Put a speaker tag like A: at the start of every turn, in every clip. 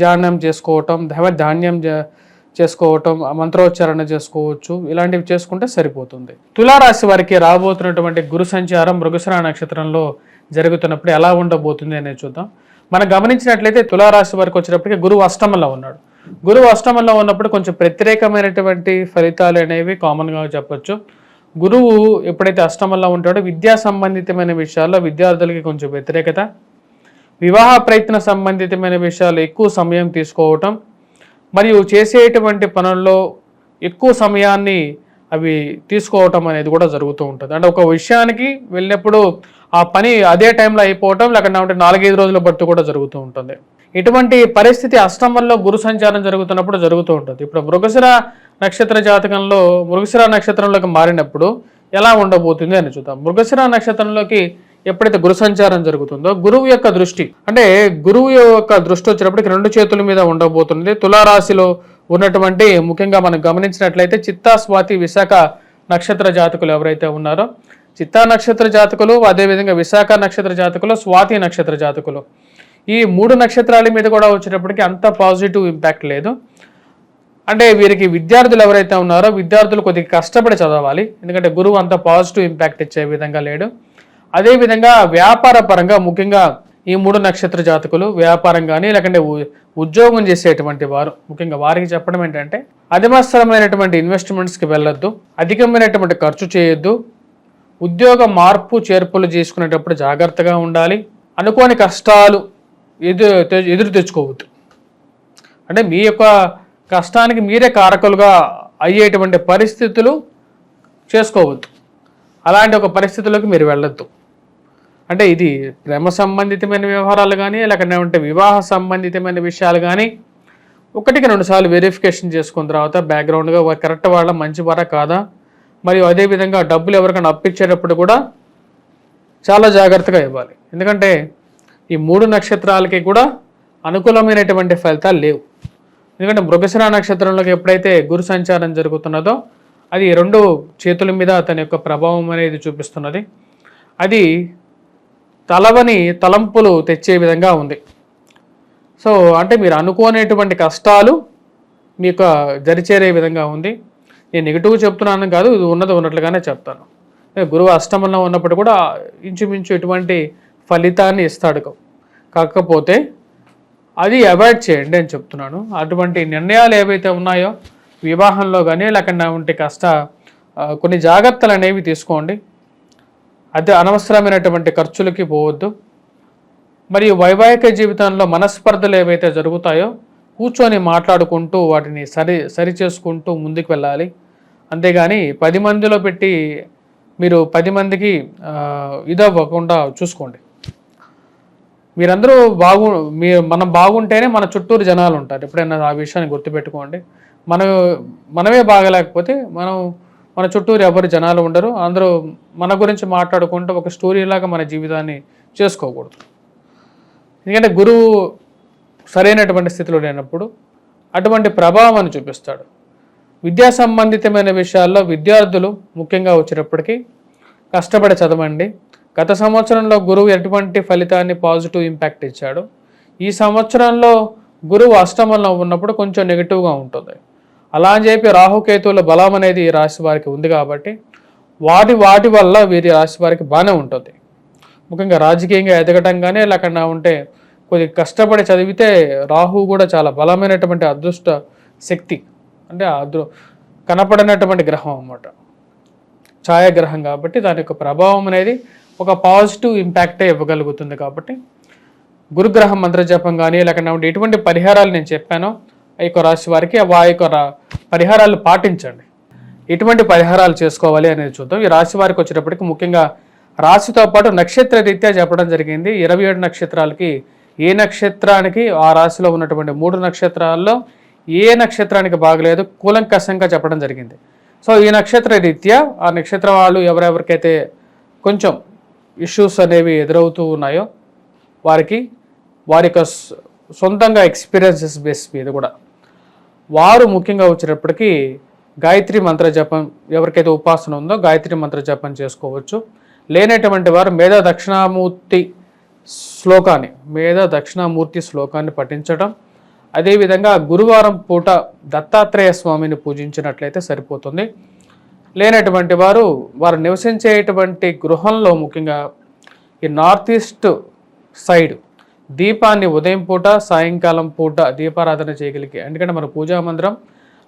A: ధ్యానం చేసుకోవటం దైవ ధాన్యం చేసుకోవటం మంత్రోచ్చారణ చేసుకోవచ్చు. ఇలాంటివి చేసుకుంటే సరిపోతుంది. తులారాశి వారికి రాబోతున్నటువంటి గురు సంచారం మృగశిర నక్షత్రంలో జరుగుతున్నప్పుడు ఎలా ఉండబోతుంది అనేది చూద్దాం. మనం గమనించినట్లయితే తులారాశి వారికి వచ్చేటప్పటికి గురువు అష్టమంలో ఉన్నాడు. గురువు అష్టమంలో ఉన్నప్పుడు కొంచెం ప్రత్యేకమైనటువంటి ఫలితాలు అనేవి కామన్గా చెప్పొచ్చు. గురువు ఎప్పుడైతే అష్టమంలో ఉంటాడో విద్యా సంబంధితమైన విషయాల్లో విద్యార్థులకి కొంచెం వ్యతిరేకత వివాహ ప్రయత్న సంబంధితమైన విషయాలు ఎక్కువ సమయం తీసుకోవటం మరియు చేసేటువంటి పనుల్లో ఎక్కువ సమయాన్ని అవి తీసుకోవటం అనేది కూడా జరుగుతూ ఉంటుంది. అంటే ఒక విషయానికి వెళ్ళినప్పుడు ఆ పని అదే టైంలో అయిపోవటం లేకుంటే నాలుగైదు రోజుల బట్టి కూడా జరుగుతూ ఉంటుంది. ఇటువంటి పరిస్థితి అష్టమంలో గురు సంచారం జరుగుతున్నప్పుడు జరుగుతూ ఉంటుంది. ఇప్పుడు మృగశిర నక్షత్ర జాతకంలో మృగశిర నక్షత్రంలోకి మారినప్పుడు ఎలా ఉండబోతుంది అని చూద్దాం. మృగశిర నక్షత్రంలోకి ఎప్పుడైతే గురు సంచారం జరుగుతుందో గురువు యొక్క దృష్టి అంటే గురువు యొక్క దృష్టి వచ్చినప్పటికి రెండు చేతుల మీద ఉండబోతుంది తులారాశిలో ఉన్నటువంటి ముఖ్యంగా మనం గమనించినట్లయితే చిత్తా స్వాతి విశాఖ నక్షత్ర జాతకులు ఎవరైతే ఉన్నారో చిత్తా నక్షత్ర జాతకులు అదేవిధంగా విశాఖ నక్షత్ర జాతకులు స్వాతి నక్షత్ర జాతకులు. ఈ మూడు నక్షత్రాల మీద కూడా వచ్చేటప్పటికి అంత పాజిటివ్ ఇంపాక్ట్ లేదు. అంటే వీరికి విద్యార్థులు ఎవరైతే ఉన్నారో విద్యార్థులు కొద్దిగా కష్టపడి చదవాలి. ఎందుకంటే గురువు అంత పాజిటివ్ ఇంపాక్ట్ ఇచ్చే విధంగా లేడు. అదేవిధంగా వ్యాపార పరంగా ముఖ్యంగా ఈ మూడు నక్షత్ర జాతకులు వ్యాపారం కానీ లేకుంటే ఉ- ఉద్యోగం చేసేటువంటి వారు ముఖ్యంగా వారికి చెప్పడం ఏంటంటే అధిమస్తరమైనటువంటి ఇన్వెస్ట్మెంట్స్కి వెళ్ళొద్దు అధికమైనటువంటి ఖర్చు చేయొద్దు ఉద్యోగ మార్పు చేర్పులు చేసుకునేటప్పుడు జాగ్రత్తగా ఉండాలి అనుకోని కష్టాలు ఎదురు ఎదురు తెచ్చుకోవద్దు. అంటే మీ యొక్క కష్టానికి మీరే కారకులుగా అయ్యేటువంటి పరిస్థితులు చేసుకోవద్దు. అలాంటి ఒక పరిస్థితుల్లోకి మీరు వెళ్ళొద్దు. అంటే ఇది ప్రేమ సంబంధితమైన వ్యవహారాలు కానీ లేకపోతే వివాహ సంబంధితమైన విషయాలు కానీ ఒకటికి రెండు సార్లు వెరిఫికేషన్ చేసుకున్న తర్వాత బ్యాక్గ్రౌండ్గా కరెక్ట్ వాళ్ళ మంచి వారా కాదా? మరియు అదేవిధంగా డబ్బులు ఎవరికైనా అప్పించేటప్పుడు కూడా చాలా జాగ్రత్తగా ఇవ్వాలి. ఎందుకంటే ఈ మూడు నక్షత్రాలకి కూడా అనుకూలమైనటువంటి ఫలితాలు లేవు. ఎందుకంటే మృగశిర నక్షత్రంలోకి ఎప్పుడైతే గురు సంచారం జరుగుతున్నదో అది రెండు చేతుల మీద తన యొక్క ప్రభావం అనేది చూపిస్తున్నది. అది తలవని తలంపులు తెచ్చే విధంగా ఉంది. సో అంటే మీరు అనుకోనేటువంటి కష్టాలు మీకు జరిచేరే విధంగా ఉంది. నేను నెగిటివ్ చెప్తున్నాను కాదు ఇది ఉన్నది ఉన్నట్లుగానే చెప్తాను. గురువు అష్టమంలో ఉన్నప్పుడు కూడా ఇంచుమించు ఎటువంటి ఫలితాన్ని ఇస్తాడు. కాకపోతే అది అవాయిడ్ చేయండి అని చెప్తున్నాను. అటువంటి నిర్ణయాలు ఏవైతే ఉన్నాయో వివాహంలో కానీ లేకుండా ఉంటే కష్ట కొన్ని జాగ్రత్తలు అనేవి తీసుకోండి. అదే అనవసరమైనటువంటి ఖర్చులకి పోవద్దు. మరియు వైవాహిక జీవితంలో మనస్పర్ధలు ఏవైతే జరుగుతాయో కూర్చొని మాట్లాడుకుంటూ వాటిని సరి సరి చేసుకుంటూ ముందుకు వెళ్ళాలి. అంతేగాని పది మందిలో పెట్టి మీరు పది మందికి ఇదవ్వకుండా చూసుకోండి. మీరందరూ బాగు మీ మనం బాగుంటేనే మన చుట్టూరు జనాలు ఉంటారు. ఎప్పుడైనా ఆ విషయాన్ని గుర్తుపెట్టుకోండి. మనం మనమే బాగలేకపోతే మనం మన చుట్టూరు ఎవరు జనాలు ఉండరు. అందరూ మన గురించి మాట్లాడుకుంటూ ఒక స్టోరీలాగా మన జీవితాన్ని చేసుకోకూడదు. ఎందుకంటే గురువు సరైనటువంటి స్థితిలో లేనప్పుడు అటువంటి ప్రభావాన్ని చూపిస్తాడు. విద్యా సంబంధితమైన విషయాల్లో విద్యార్థులు ముఖ్యంగా వచ్చేటప్పటికీ కష్టపడి చదవండి. గత సంవత్సరంలో గురువు ఎటువంటి ఫలితాన్ని పాజిటివ్ ఇంపాక్ట్ ఇచ్చాడు? ఈ సంవత్సరంలో గురువు అష్టమంలో ఉన్నప్పుడు కొంచెం నెగిటివ్గా ఉంటుంది. అలా అని చెప్పి రాహుకేతువుల బలం అనేది రాశి వారికి ఉంది కాబట్టి వాటి వాటి వల్ల వీరి రాశి వారికి బాగానే ఉంటుంది. ముఖ్యంగా రాజకీయంగా ఎదగటం కానీ లేకుండా ఉంటే కొద్ది కష్టపడి చదివితే రాహు కూడా చాలా బలమైనటువంటి అదృష్ట శక్తి అంటే అదృ కనపడినటువంటి గ్రహం అన్నమాట. ఛాయాగ్రహం కాబట్టి దాని యొక్క ప్రభావం అనేది ఒక పాజిటివ్ ఇంపాక్టే ఇవ్వగలుగుతుంది కాబట్టి గురుగ్రహం మంత్రజపం కానీ లేకుండా ఎటువంటి పరిహారాలు నేను చెప్పానో. యొక్క రాశి వారికి ఆ యొక్క పరిహారాలు పాటించండి. ఎటువంటి పరిహారాలు చేసుకోవాలి అనేది చూద్దాం. ఈ రాశి వారికి వచ్చేటప్పటికి ముఖ్యంగా రాశితో పాటు నక్షత్ర రీత్యా చెప్పడం జరిగింది. ఇరవై ఏడు నక్షత్రాలకి ఏ నక్షత్రానికి ఆ రాశిలో ఉన్నటువంటి మూడు నక్షత్రాల్లో ఏ నక్షత్రానికి బాగలేదు కూలంకషంగా చెప్పడం జరిగింది. సో ఈ నక్షత్ర రీత్యా ఆ నక్షత్ర వాళ్ళు ఎవరెవరికైతే కొంచెం ఇష్యూస్ అనేవి ఎదురవుతూ ఉన్నాయో వారికి వారి యొక్క సొంతంగా ఎక్స్పీరియన్సెస్ బేస్ మీద కూడా వారు ముఖ్యంగా వచ్చినప్పటికీ గాయత్రి మంత్ర జపం ఎవరికైతే ఉపాసన ఉందో గాయత్రి మంత్ర జపం చేసుకోవచ్చు. లేనటువంటి వారు మేధా దక్షిణామూర్తి శ్లోకాన్ని మేధ దక్షిణామూర్తి శ్లోకాన్ని పఠించడం అదేవిధంగా గురువారం పూట దత్తాత్రేయ స్వామిని పూజించినట్లయితే సరిపోతుంది. లేనటువంటి వారు వారు నివసించేటువంటి గృహంలో ముఖ్యంగా ఈ నార్త్ ఈస్ట్ సైడ్ దీపాన్ని ఉదయం పూట సాయంకాలం పూట దీపారాధన చేయగలిగి ఎందుకంటే మన పూజా మందిరం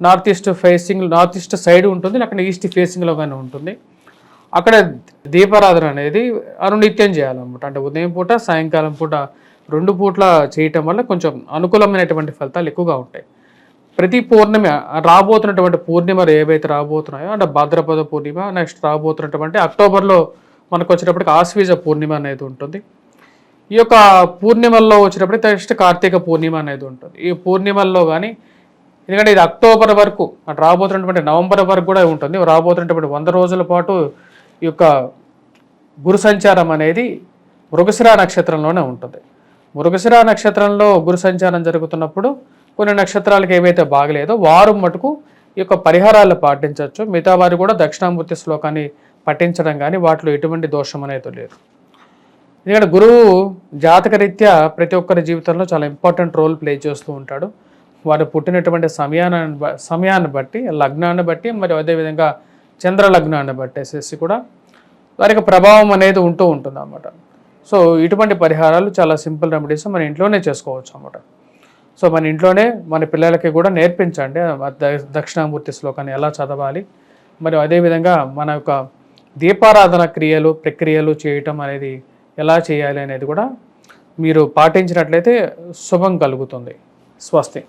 A: north east facing north east side ఉంటుంది అక్కడ ఈస్ట్ ఫేసింగ్లో కానీ ఉంటుంది. అక్కడ దీపారాధన అనేది అనునిత్యం చేయాలన్నమాట. అంటే ఉదయం పూట సాయంకాలం పూట రెండు పూట్ల చేయటం వల్ల కొంచెం అనుకూలమైనటువంటి ఫలితాలు ఎక్కువగా ఉంటాయి. ప్రతి పూర్ణిమ రాబోతున్నటువంటి పూర్ణిమలు ఏవైతే రాబోతున్నాయో అంటే భాద్రపద పూర్ణిమ నెక్స్ట్ రాబోతున్నటువంటి అక్టోబర్లో మనకు వచ్చేటప్పటికి ఆశ్వీజ పూర్ణిమ అనేది ఉంటుంది. ఈ యొక్క పూర్ణిమల్లో వచ్చినప్పుడు నెక్స్ట్ కార్తీక పూర్ణిమ అనేది ఉంటుంది. ఈ పూర్ణిమల్లో కానీ ఎందుకంటే ఇది అక్టోబర్ వరకు అటు రాబోతున్నటువంటి నవంబర్ వరకు కూడా ఉంటుంది. రాబోతున్నటువంటి వంద రోజుల పాటు ఈ యొక్క గురు సంచారం అనేది మృగశిరా నక్షత్రంలోనే ఉంటుంది. మృగశిరా నక్షత్రంలో గురు సంచారం జరుగుతున్నప్పుడు కొన్ని నక్షత్రాలకు ఏవైతే బాగలేదో వారు మటుకు ఈ యొక్క పరిహారాలు పాటించవచ్చు. మిగతా వారు కూడా దక్షిణామూర్తి శ్లోకాన్ని పఠించడం కానీ వాటిలో ఎటువంటి దోషం అనేది లేదు. ఎందుకంటే గురువు జాతకరీత్యా ప్రతి ఒక్కరి జీవితంలో చాలా ఇంపార్టెంట్ రోల్ ప్లే చేస్తూ ఉంటాడు. వారు పుట్టినటువంటి సమయాన్ని సమయాన్ని బట్టి లగ్నాన్ని బట్టి మరియు అదేవిధంగా చంద్ర లగ్నాన్ని బట్టేసేసి కూడా వారికి ప్రభావం అనేది ఉంటూ ఉంటుంది అన్నమాట సో ఇటువంటి పరిహారాలు చాలా సింపుల్ రెమెడీస్ మన ఇంట్లోనే చేసుకోవచ్చు అన్నమాట. సో మన ఇంట్లోనే మన పిల్లలకి కూడా నేర్పించండి. దక్షిణామూర్తి శ్లోకాన్ని ఎలా చదవాలి మరియు అదేవిధంగా మన యొక్క దీపారాధన క్రియలు ప్రక్రియలు చేయటం అనేది ఎలా చేయాలి అనేది కూడా మీరు పాటించినట్లయితే శుభం కలుగుతుంది. స్వస్తి.